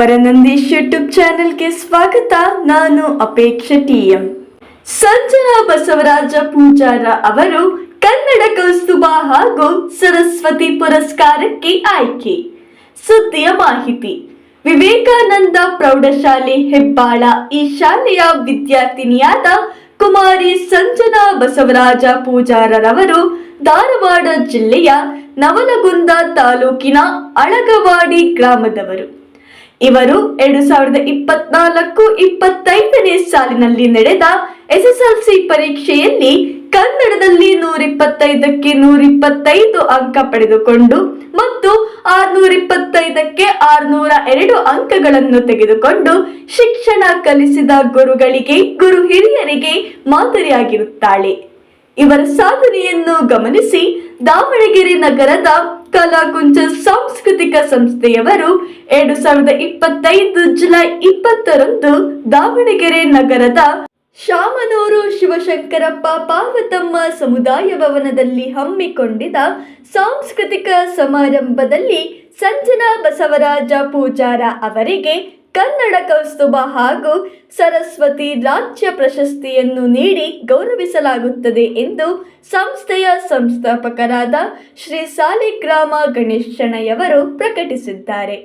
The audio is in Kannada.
ವರನಂದೀಶ್ ಯೂಟ್ಯೂಬ್ ಚಾನೆಲ್ಗೆ ಸ್ವಾಗತ. ನಾನು ಅಪೇಕ್ಷೆ ಟಿಎಂ. ಸಂಜನಾ ಬಸವರಾಜ ಪೂಜಾರ ಅವರು ಕನ್ನಡ ಕೌಸ್ತುಭ ಹಾಗೂ ಸರಸ್ವತಿ ಪುರಸ್ಕಾರಕ್ಕೆ ಆಯ್ಕೆ. ಸುದ್ದಿಯ ಮಾಹಿತಿ. ವಿವೇಕಾನಂದ ಪ್ರೌಢಶಾಲೆ ಹೆಬ್ಬಾಳ ಈ ಶಾಲೆಯ ವಿದ್ಯಾರ್ಥಿನಿಯಾದ ಕುಮಾರಿ ಸಂಜನಾ ಬಸವರಾಜ ಪೂಜಾರರವರು ಧಾರವಾಡ ಜಿಲ್ಲೆಯ ನವಲಗುಂದ ತಾಲೂಕಿನ ಅಳಗವಾಡಿ ಗ್ರಾಮದವರು. ಇವರು ಎರಡು ಸಾವಿರದ ಇಪ್ಪತ್ನಾಲ್ಕು ಇಪ್ಪತ್ತೈದನೇ ಸಾಲಿನಲ್ಲಿ ನಡೆದ ಎಸ್ಎಸ್ಎಲ್ಸಿ ಪರೀಕ್ಷೆಯಲ್ಲಿ ಕನ್ನಡದಲ್ಲಿ ನೂರಿಪ್ಪತ್ತೈದಕ್ಕೆ ನೂರಿಪ್ಪತ್ತೈದು ಅಂಕ ಪಡೆದುಕೊಂಡು ಮತ್ತು ಆರ್ನೂರ ಇಪ್ಪತ್ತೈದಕ್ಕೆ ಆರ್ನೂರ ಎರಡು ಅಂಕಗಳನ್ನು ತೆಗೆದುಕೊಂಡು ಶಿಕ್ಷಣ ಕಲಿಸಿದ ಗುರುಗಳಿಗೆ, ಗುರು ಹಿರಿಯರಿಗೆ ಮಾದರಿಯಾಗಿರುತ್ತಾಳೆ. ಇವರ ಸಾಧನೆಯನ್ನು ಗಮನಿಸಿ ದಾವಣಗೆರೆ ನಗರದ ಕಲಾಕುಂಚ ಸಾಂಸ್ಕೃತಿಕ ಸಂಸ್ಥೆಯವರು ಎರಡು ಸಾವಿರದ ಇಪ್ಪತ್ತೈದು ಜುಲೈ ಇಪ್ಪತ್ತರಂದು ದಾವಣಗೆರೆ ನಗರದ ಶಾಮನೂರು ಶಿವಶಂಕರಪ್ಪ ಪಾರ್ವತಮ್ಮ ಸಮುದಾಯ ಭವನದಲ್ಲಿ ಹಮ್ಮಿಕೊಂಡಿದ್ದ ಸಾಂಸ್ಕೃತಿಕ ಸಮಾರಂಭದಲ್ಲಿ ಸಂಜನಾ ಬಸವರಾಜ ಪೂಜಾರ ಅವರಿಗೆ ಕನ್ನಡ ಕೌಸ್ತುಭ ಹಾಗೂ ಸರಸ್ವತಿ ರಾಜ್ಯ ಪ್ರಶಸ್ತಿಯನ್ನು ನೀಡಿ ಗೌರವಿಸಲಾಗುತ್ತದೆ ಎಂದು ಸಂಸ್ಥೆಯ ಸಂಸ್ಥಾಪಕರಾದ ಶ್ರೀ ಸಾಲಿಗ್ರಾಮ ಗಣೇಶಣ್ಣಯವರು ಪ್ರಕಟಿಸಿದ್ದಾರೆ.